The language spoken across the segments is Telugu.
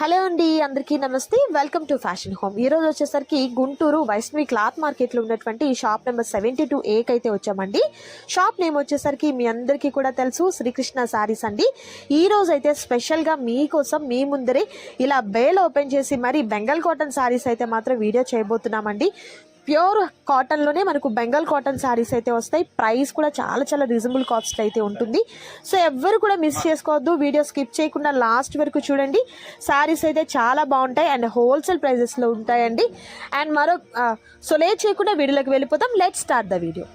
హలో అండి అందరికీ నమస్తే. వెల్కమ్ టు ఫ్యాషన్ హోమ్ ఈ రోజు వచ్చేసరికి గుంటూరు వైష్ణవి క్లాత్ మార్కెట్లో ఉన్నటువంటి షాప్ నెంబర్ సెవెంటీ టూ ఏకి అయితే వచ్చామండి. షాప్ నేమ్ వచ్చేసరికి మీ అందరికీ కూడా తెలుసు శ్రీకృష్ణ శారీస్ అండి. ఈ రోజు అయితే స్పెషల్గా మీకోసం మీ ముందరే ఇలా బేల్ ఓపెన్ చేసి మరి బెంగాల్ కాటన్ శారీస్ అయితే మాత్రం వీడియో చేయబోతున్నామండి. ప్యూర్ కాటన్లోనే మనకు బెంగాల్ కాటన్ శారీస్ అయితే వస్తాయి. ప్రైస్ కూడా చాలా చాలా రీజనబుల్ కాస్ట్ అయితే ఉంటుంది. సో ఎవ్వరు కూడా మిస్ చేసుకోవద్దు. వీడియో స్కిప్ చేయకుండా లాస్ట్ వరకు చూడండి. శారీస్ అయితే చాలా బాగుంటాయి అండ్ హోల్సేల్ ప్రైజెస్లో ఉంటాయండి. అండ్ మరో సో లేట్ చేయకుండా వీడియోలోకి వెళ్ళిపోతాం let start the video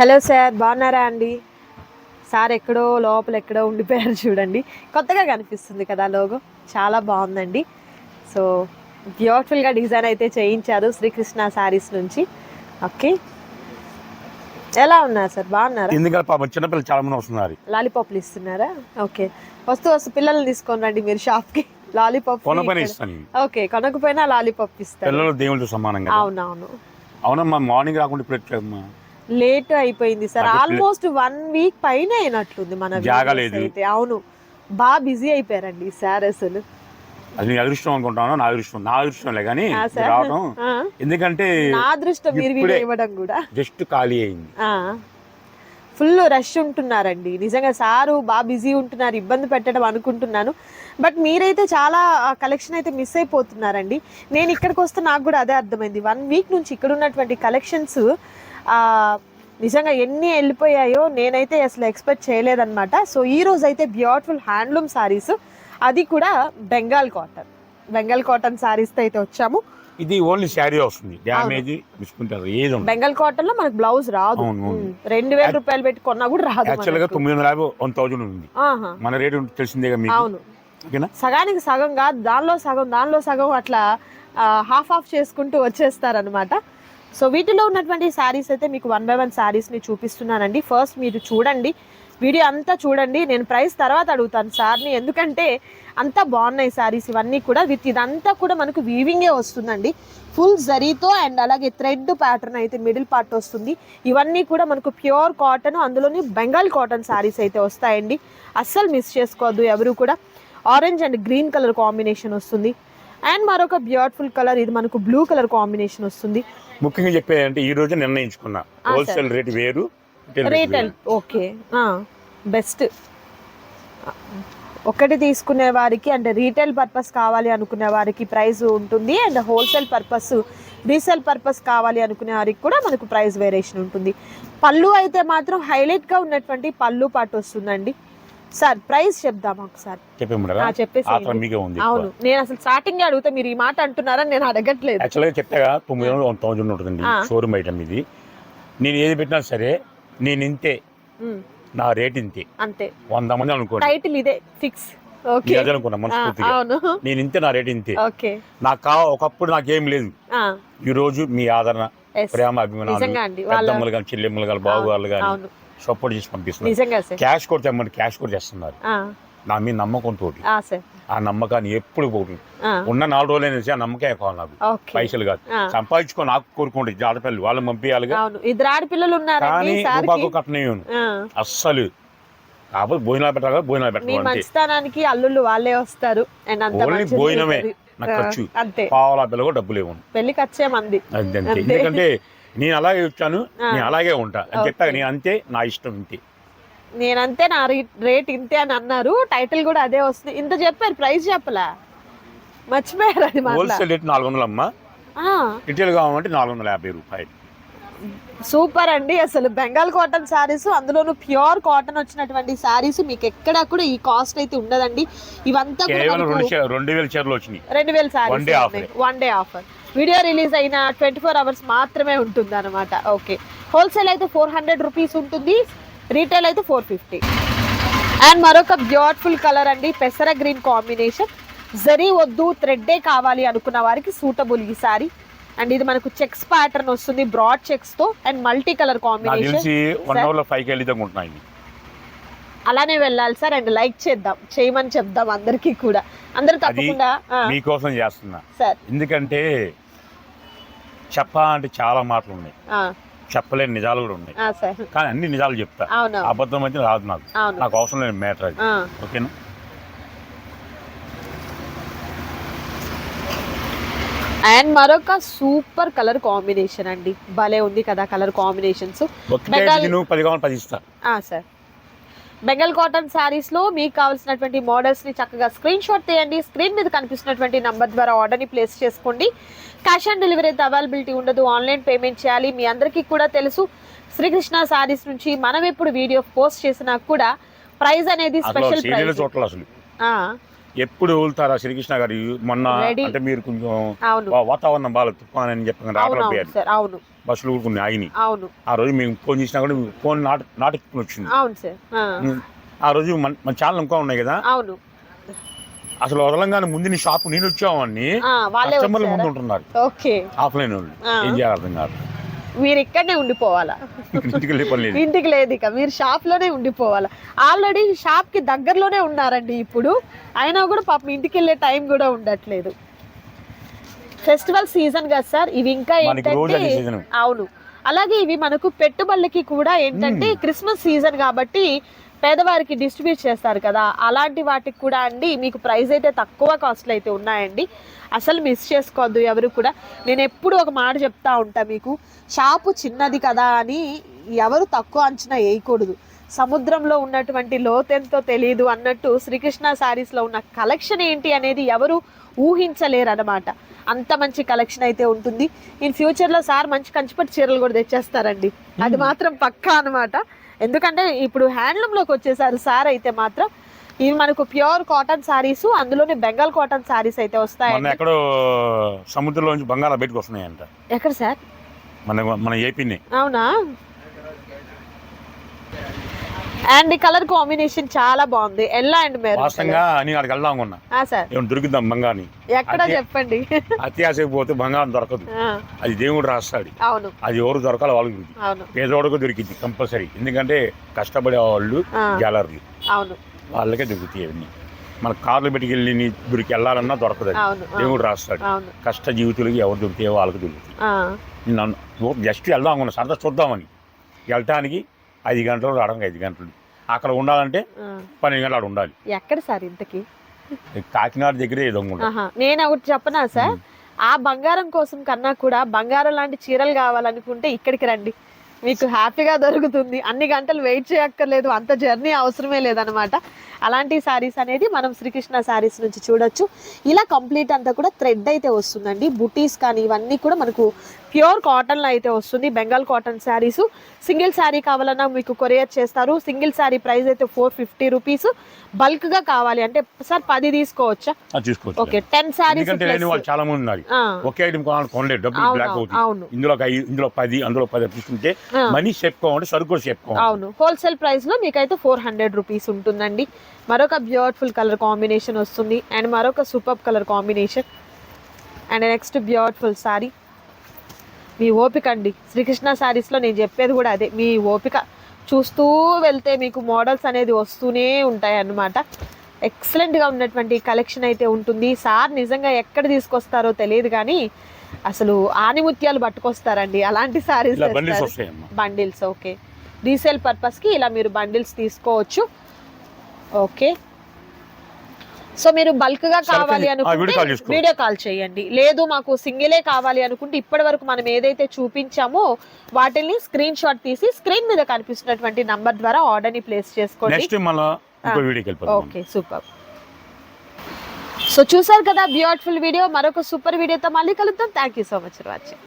hello sir బాగున్నారా అండి? సార్ ఎక్కడో లోపల ఎక్కడో ఉండిపోయారు చూడండి. కొత్తగా కనిపిస్తుంది కదా లోగో చాలా బాగుందండి. సో బ్యూటిఫుల్గా డిజైన్ అయితే చేయించారు శ్రీకృష్ణ శారీస్ నుంచి. ఓకే ఎలా ఉన్నారు సార్? బాగున్నారా? ఎందుకంటే పాపం? చిన్నపిల్లలు చాలా మంది వస్తున్నారు. లాలీపాప్లు ఇస్తున్నారా? ఓకే వస్తూ వస్తూ పిల్లల్ని తీసుకొని రండి మీరు షాప్కి లాలీపాప్ కొన పని ఇస్తాను ఓకే కొనకపోయినా లాలీపాప్ ఇస్తారు. పిల్లలు దేవుళ్ళతో సమానంగా అవునవును. అవునమ్మా మార్నింగ్ రాకుండా ఇప్పుడు ఎట్లమ్మా లేట్ అయిపోయింది సార్. ఆల్మోస్ట్ వన్ వీక్ పైన అయినట్లుంది మన జాగా videos లేదు. అయితే. అవును. బాగా బిజీ అయిపోయారండి సార్ అసలు. అది నీ అదృష్టం అనుకుంటాను నా అదృష్టం నా అదృష్టంలే కానీ. రావడం ఆ, ఎందుకంటే నా అదృష్టం మీరు వీడియో ఇప్పుడే ఇవ్వడం కూడా. జస్ట్ ఖాళీ అయింది. ఫుల్ రష్ ఉంటున్నారండి. నిజంగా సారు బాగా బిజీ ఉంటున్నారు ఇబ్బంది పెట్టడం అనుకుంటున్నాను. బట్ మీరైతే చాలా కలెక్షన్ అయితే మిస్ అయిపోతున్నారండి. నేను ఇక్కడికి వస్తే నాకు కూడా అదే అర్థమైంది. వన్ వీక్ నుంచి ఇక్కడ ఉన్నటువంటి కలెక్షన్స్ నిజంగా ఎన్ని వెళ్ళిపోయాయో నేనైతే అసలు ఎక్స్పెక్ట్ చేయలేదన్నమాట. సో ఈ రోజు అయితే బ్యూటిఫుల్ హ్యాండ్లూమ్ సారీస్. అది కూడా బెంగాల్ కాటన్. బెంగాల్ కాటన్ సారీస్తో అయితే వచ్చాము. ఇది ఓన్లీ శారీ వస్తుంది. డ్యామేజ్ మిస్కుంటారు ఏది బెంగాల్ కాటన్లో మనకు బ్లౌజ్ రాదు. రెండు వేల రూపాయలు పెట్టి కొన్నా కూడా రాదు యాక్చువల్గా. తొమ్మిది వందల యాభై వన్ థౌజండ్ ఉంది. మన రేటు తెలిసిందేగా మీకు. అవును. ఓకేనా? సగానికి సగం కాదు దానిలో సగం దానిలో సగం అట్లా హాఫ్ ఆఫ్ చేసుకుంటూ వచ్చేస్తారనమాట సో వీటిలో ఉన్నటువంటి శారీస్ అయితే మీకు వన్ బై వన్ శారీస్ని చూపిస్తున్నానండి. ఫస్ట్ మీరు చూడండి. వీడియో అంతా చూడండి నేను ప్రైస్ తర్వాత అడుగుతాను సార్ని. ఎందుకంటే అంతా బాగున్నాయి శారీస్ ఇవన్నీ కూడా. విత్ ఇదంతా కూడా మనకు వీవింగే వస్తుందండి. ఫుల్ జరీతో అండ్ అలాగే థ్రెడ్ ప్యాటర్న్ అయితే మిడిల్ పార్ట్ వస్తుంది. ఇవన్నీ కూడా మనకు ప్యూర్ కాటన్ అందులోని బెంగాల్ కాటన్ శారీస్ అయితే వస్తాయండి. అస్సలు మిస్ చేసుకోవద్దు ఎవరు కూడా. Orange and green colour combination వస్తుంది. అండ్ మరొక బ్యూటిఫుల్ కలర్ ఇది మనకు బ్లూ కలర్ కాంబినేషన్ వస్తుంది. ముఖ్యంగా చెప్పేదంటే ఈ రోజు నిర్ణయించుకున్నా. హోల్సేల్ రేట్ వేరు. రేటల్. ఓకే బెస్ట్ ఒకటి తీసుకునే వారికి అంటే రీటైల్ పర్పస్ కావాలి అనుకునే వారికి ప్రైస్ ఉంటుంది and wholesale purpose resale purpose కావాలి అనుకునే వారికి కూడా మనకు ప్రైస్ వేరియేషన్ ఉంటుంది. పళ్ళు అయితే మాత్రం హైలైట్గా ఉన్నటువంటి పళ్ళు పాటు వస్తుందండి. సార్ ప్రైస్ చెప్దాం ఒకసారి చెప్పేసి అవును. నేను అసలు స్టార్టింగ్ అడిగితే మీరు ఈ మాట అంటున్నారని నేను అడగట్లేదు. యాక్చువల్గా చెప్తాగా తొమ్మిది వందలు థౌజండ్ ఉంటుందండి. షోరూమ్ ఐటమ్ ఇది. నేను ఏది పెట్టినా సరే నేను ఇంతే నా రేట్ ఇంతే అంతే. వంద మంది అనుకోండి. టైటిల్ ఇదే ఫిక్స్ ఓకే అదే అనుకున్నా మనస్ఫూర్తిగా. నేను ఇంతే నా రేట్ ఇంతే ఓకే. నాకు కావ ఒకప్పుడు నాకేం లేదు. ఈ రోజు మీ ఆదరణ. ప్రేమ అభిమానాలు పెద్దమ్మలు కానీ చెల్లెమ్మలు కానీ బాబు వాళ్ళు కానీ సపోర్ట్ చేసి పంపిస్తున్నారు. క్యాష్ కూడా తెమ్మంటే క్యాష్ కూడా చేస్తున్నారు. నా మీద నమ్మకం తోటి. ఆ, ఆ నమ్మకాన్ని ఎప్పుడు ఆ, ఉన్న నాలుగు రోజులైనా ఆ నమ్మకే కావాలి నాకు. పైసలు కాదు. ఆ, సంపాదించుకో నాకు కోరుకోండి. ఆడపిల్లలు వాళ్ళని పంపించాలిగా అవును. ఇద్దరు ఆడపిల్లలు ఉన్నారండి కానీ రూపాయకు కట్టనేయను ఆ, అస్సలు. కాకపోతే భోజనాలు పెట్టాలి భోజనాలు పెట్టాలి మంచితనానికి అల్లుళ్ళు వాళ్ళే వస్తారు. ఓన్లీ భోజనమే. నాకు ఆ, ఖర్చు. పావుల పిల్ల కూడా డబ్బులు ఇవ్వను. పెళ్ళికి వచ్చే మంది. ఎందుకంటే నేను అలాగే వచ్చాను ఆ. నేను అలాగే ఉంటా. అని. చెప్పాక నేను అంతే నా ఇష్టం ఇంతే. నేనంతే నా రేట్ ఇంతే అని అన్నారు. టైటిల్ కూడా అదే వస్తుంది. ఇంత చెప్పారు ప్రైస్ చెప్పలా? మర్చిపోయారు అది హోల్సేల్ రేట్ నాలుగు వందలు అమ్మా రిటైల్ కావాలంటే నాలుగు వందల యాభై రూపాయలు. సూపర్ అండి. అసలు బెంగాల్ కాటన్ శారీస్ అందులోనూ ప్యూర్ కాటన్ వచ్చినటువంటి శారీస్ మీకు ఎక్కడా కూడా ఈ కాస్ట్ అయితే ఉండదండి. ఇవంతా రెండు వేల చీరలు వచ్చినాయి. రెండు వేల saris one day offer video release అయిన ట్వంటీ ఫోర్ అవర్స్ మాత్రమే ఉంటుంది అనమాట ఓకే హోల్సేల్ అయితే ఫోర్ హండ్రెడ్ రూపీస్ ఉంటుంది. రీటైల్ అయితే ఫోర్ ఫిఫ్టీ అండ్ మరొక బ్యూటిఫుల్ కలర్ అండి పెసర గ్రీన్ కాంబినేషన్ జరీ వద్దు థ్రెడ్డే కావాలి అనుకున్న వారికి సూటబుల్ ఈ సారీ అండ్ ఇది మనకు చెక్స్ ప్యాటర్న్ వస్తుంది బ్రాడ్ చెక్స్తో అండ్ మల్టీ కలర్ కాంబినేషన్. అలానే వెళ్ళాలి సార్ అండ్ లైక్ చేద్దాం చేయమని చెప్దాం అందరికీ కూడా. అందరూ తప్పకుండా మీకోసం చేస్తున్నా. సార్ ఎందుకంటే చెప్పా అంటే చాలా మాటలు ఉన్నాయి. చెప్పలేని నిజాలు కూడా ఉన్నాయి. కానీ అన్ని నిజాలు చెప్తా. అబద్ధం అయితే రాదు నాకు. నాకు అవసరం లేని మ్యాటర్ అది. ఓకేనా? అండ్ మరొక సూపర్ కలర్ కాంబినేషన్ అండి. భలే ఉంది కదా కలర్ కాంబినేషన్స్. నువ్వు పది కావాలి పది ఇస్తా. సార్. బెంగాల్ కాటన్ శారీస్లో మీకు కావాల్సినటువంటి మోడల్స్ని చక్కగా స్క్రీన్ షాట్ తీయండి. స్క్రీన్ మీద కనిపిస్తున్నటువంటి నంబర్ ద్వారా ఆర్డర్ని ప్లేస్ చేసుకోండి. క్యాష్ ఆన్ డెలివరీ అయితే అవైలబిలిటీ ఉండదు. ఆన్లైన్ పేమెంట్ చేయాలి. మీ అందరికీ కూడా తెలుసు. శ్రీకృష్ణ శారీస్ నుంచి మనం ఎప్పుడు వీడియో పోస్ట్ చేసినా కూడా ప్రైస్ అనేది స్పెషల్ ప్రైస్ అసలు. ఎప్పుడు వదులుతారా శ్రీకృష్ణ గారు? మొన్న. అంటే మీరు కొంచెం వాతావరణం బాగా తుఫాన్ అని చెప్పి అవును రావడం అవును పోయారు సార్ అవును. బస్సులు కూడా కొన్ని ఆగినాయి ఆ రోజు మేము ఫోన్ చేసినా కూడా ఫోన్ నాట నాటుకుని వచ్చింది. ఆ, రోజు మన మన ఛానల్ ఇంకా ఉన్నాయి కదా? అసలు వదలంగానే ముందు నీ షాప్ నేను వచ్చామని కస్టమర్లు ముందు? ఉంటున్నారు ఆఫ్లైన్ వాళ్ళు. ఏం చేయాలి అర్థం కాదు. మీరు ఇక్కడనే ఉండిపోవాలా? ఇంటికి లేదు. ఇక మీరు షాప్లోనే ఉండిపోవాలా? ఆల్రెడీ షాప్కి దగ్గరలోనే ఉన్నారండి ఇప్పుడు. అయినా కూడా పాపం ఇంటికి వెళ్ళే టైం కూడా ఉండట్లేదు. ఫెస్టివల్ సీజన్ కదా సార్. ఇవి ఇంకా ఏంటంటే అవును. అలాగే ఇవి మనకు పెట్టుబడులకి కూడా ఏంటంటే క్రిస్మస్ సీజన్ కాబట్టి పేదవారికి డిస్ట్రిబ్యూట్ చేస్తారు కదా అలాంటి వాటికి కూడా అండి మీకు ప్రైస్ అయితే తక్కువ కాస్ట్లు అయితే ఉన్నాయండి. అసలు మిస్ చేసుకోవద్దు ఎవరు కూడా. నేను ఎప్పుడు ఒక మాట చెప్తా ఉంటా మీకు షాపు చిన్నది కదా అని ఎవరు తక్కువ అంచనా వేయకూడదు. సముద్రంలో ఉన్నటువంటి లోతెంతో తెలియదు అన్నట్టు శ్రీకృష్ణ శారీస్లో ఉన్న కలెక్షన్ ఏంటి అనేది ఎవరు ఊహించలేరు అనమాట అంత మంచి కలెక్షన్ అయితే ఉంటుంది. ఇన్ ఫ్యూచర్లో సార్ మంచి కంచిపట్టు చీరలు కూడా తెచ్చేస్తారండి. అది మాత్రం పక్కా అన్నమాట. ఎందుకంటే ఇప్పుడు హ్యాండ్లూమ్లోకి వచ్చేసారు సార్ అయితే మాత్రం. ఇవి మనకు ప్యూర్ కాటన్ శారీస్ అందులోనే బెంగాల్ కాటన్ శారీస్ అయితే మొన్న వస్తాయండి ఎక్కడో సముద్రంలోంచి బంగాళా బయటకు వస్తున్నాయంట. ఎక్కడ సార్? మన మన ఏపీని. అవునా? అండ్ ఈ కలర్ కాంబినేషన్ చాలా బాగుంది. ఎల్లో అండ్ మెరూన్ వాస్తవంగా నేను అక్కడికి వెళ్దాం అనుకున్నా. సార్. ఏమైనా దొరికిద్దాం బంగారం ఎక్కడ. చెప్పండి. అత్యాశకు పోతే బంగారం దొరకదు. అది దేవుడు రాస్తాడు. అవును. అది ఎవరు దొరకాలి వాళ్ళకి అవును. దొరికింది కంపల్సరీ. ఎందుకంటే కష్టపడే వాళ్ళు గ్యాలరీ అవును. వాళ్ళకే దొరుకుతాయి అవన్నీ మన కార్లు పెట్టుకెళ్ళి నీ దొరికి వెళ్ళాలన్నా దొరకదు దేవుడు రాస్తాడు. కష్ట జీవితులకి ఎవరు దొరికితే వాళ్ళకి దొరుకుతాయి. ఆ, నన్ను జస్ట్ వెళ్దాం అనుకున్నా. సరదా చూద్దామని. వెళ్ళటానికి ఐదు గంటలు రావడానికి ఐదు గంటలు. అక్కడ ఉండాలంటే. పన్నెండు గంటలు ఆడ ఉండాలి. ఎక్కడ సార్ ఇంతకి? కాకినాడ దగ్గరే ఏదో నేను ఒకటి చెప్పనా సార్? ఆ బంగారం కోసం కన్నా కూడా బంగారం లాంటి చీరలు కావాలనుకుంటే ఇక్కడికి రండి. మీకు హ్యాపీగా దొరుకుతుంది. అన్ని గంటలు వెయిట్ చేయక్కర్లేదు. అంత జర్నీ అవసరమే లేదనమాట అలాంటి శారీస్ అనేది మనం శ్రీకృష్ణ శారీస్ నుంచి చూడొచ్చు. ఇలా కంప్లీట్ అంతా కూడా థ్రెడ్ అయితే వస్తుందండి. బుటీస్ కానీ ఇవన్నీ కూడా మనకు ప్యూర్ కాటన్లో అయితే వస్తుంది. బెంగాల్ కాటన్ శారీస్ సింగిల్ శారీ కావాలన్నా మీకు కొరియర్ చేస్తారు. సింగిల్ శారీ ప్రైస్ అయితే ఫోర్ ఫిఫ్టీ రూపీస్ బల్క్గా కావాలి అంటే సార్ పది తీసుకోవచ్చా? ఓకే టెన్ శారీస్ ఎందుకంటే లేని వాళ్ళు చాలా మంది ఉన్నారు. ఒకే ఐటమ్ కొనాలి కొనలేదు డబ్బులు అవును, బ్లాక్ అవుతుంది ఇందులో ఒక ఐదు ఇందులో పది అందులో పది తీసుకుంటే ఆ. మనీ సరుకు కూడా అవును. హోల్సేల్ ప్రైస్లో మీకైతే ఫోర్ హండ్రెడ్ రూపీస్ ఉంటుందండి. మరొక బ్యూటిఫుల్ కలర్ కాంబినేషన్ వస్తుంది. అండ్ మరొక super colour combination and next beautiful sari మీ ఓపిక అండి. శ్రీకృష్ణ శారీస్లో నేను చెప్పేది కూడా అదే. మీ ఓపిక. చూస్తూ వెళ్తే మీకు మోడల్స్ అనేది వస్తూనే ఉంటాయి అన్నమాట. ఎక్సలెంట్గా ఉన్నటువంటి కలెక్షన్ అయితే ఉంటుంది. సార్ నిజంగా ఎక్కడ తీసుకొస్తారో తెలియదు కానీ అసలు ఆనిముత్యాలు పట్టుకొస్తారండి. అలాంటి వస్తాయమ్మా. Bundles okay. రీసేల్ పర్పస్కి ఇలా మీరు బండిల్స్ తీసుకోవచ్చు. ఓకే. సో మీరు బల్క్గా సరే, కావాలి అనుకుంటే వీడియో కాల్ చేయండి. లేదు మాకు సింగిలే కావాలి అనుకుంటే ఇప్పటి వరకు మనం ఏదైతే చూపించామో వాటిని స్క్రీన్ షాట్ తీసి స్క్రీన్ మీద కనిపిస్తున్నటువంటి నంబర్ ద్వారా ఆర్డర్ని ప్లేస్ చేసుకోండి. Okay super. సో చూసారు కదా బ్యూటిఫుల్ వీడియో. మరొక సూపర్ వీడియోతో మళ్ళీ కలుద్దాం. Thank you so much watching